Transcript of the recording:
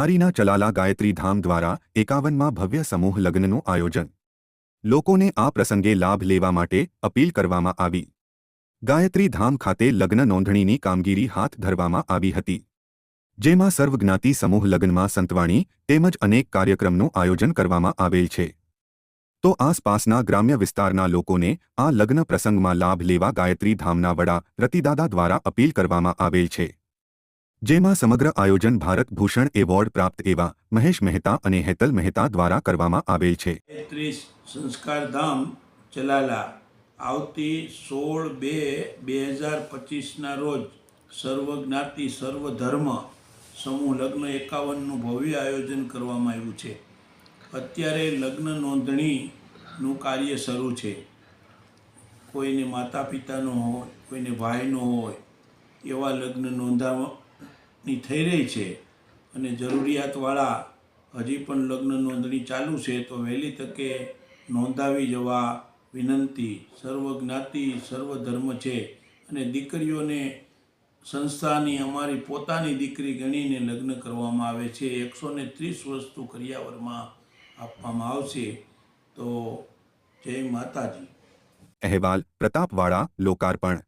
ધારીના ચલાલા ગાયત્રી ધામ દ્વારા એકાવનમાં ભવ્ય સમૂહ લગ્નનું આયોજન. લોકોને આ પ્રસંગે લાભ લેવા માટે અપીલ કરવામાં આવી. ગાયત્રી ધામ ખાતે લગ્ન નોંધણીની કામગીરી હાથ ધરવામાં આવી હતી. જેમાં સર્વજ્ઞાતિ સમૂહ લગ્નમાં સંતવાણી તેમજ અનેક કાર્યક્રમનું આયોજન કરવામાં આવેલ છે. તો આસપાસના ગ્રામ્ય વિસ્તારના લોકોને આ લગ્ન પ્રસંગમાં લાભ લેવા ગાયત્રી ધામના વડા રતિદાદા દ્વારા અપીલ કરવામાં આવેલ છે. જેમાં સમગ્ર આયોજન ભારત ભૂષણ એવોર્ડ પ્રાપ્ત એવા મહેશ મહેતા અને હેતલ મહેતા દ્વારા કરવામાં આવેલ છે. ત્રીસ સંસ્કારધામ ચલાલા આવતી સોળ બે બે હજાર પચીસના રોજ સર્વજ્ઞાતિ, સર્વધર્મ સર્વ ધર્મ સમૂહ લગ્ન એકાવનનું ભવ્ય આયોજન કરવામાં આવ્યું છે. અત્યારે લગ્ન નોંધણીનું કાર્ય શરૂ છે. કોઈને માતા પિતાનો હોય, કોઈને ભાઈનો હોય, એવા લગ્ન નોંધાવવાની થઈ રહી છે અને જરૂરિયાતવાળા હજી પણ લગ્ન નોંધણી ચાલુ છે, તો વહેલી તકે નોંધાવી જવા વિનંતી. સર્વ જ્ઞાતિ, સર્વ ધર્મ છે અને દીકરીઓને સંસ્થાની અમારી પોતાની દીકરી ગણીને લગ્ન કરવામાં આવે છે. એકસો ને ત્રીસ વસ્તુ કરિયાવરમાં આપવામાં આવશે. તો જય માતાજી. અહેવાલ પ્રતાપવાળા, લોકાર્પણ.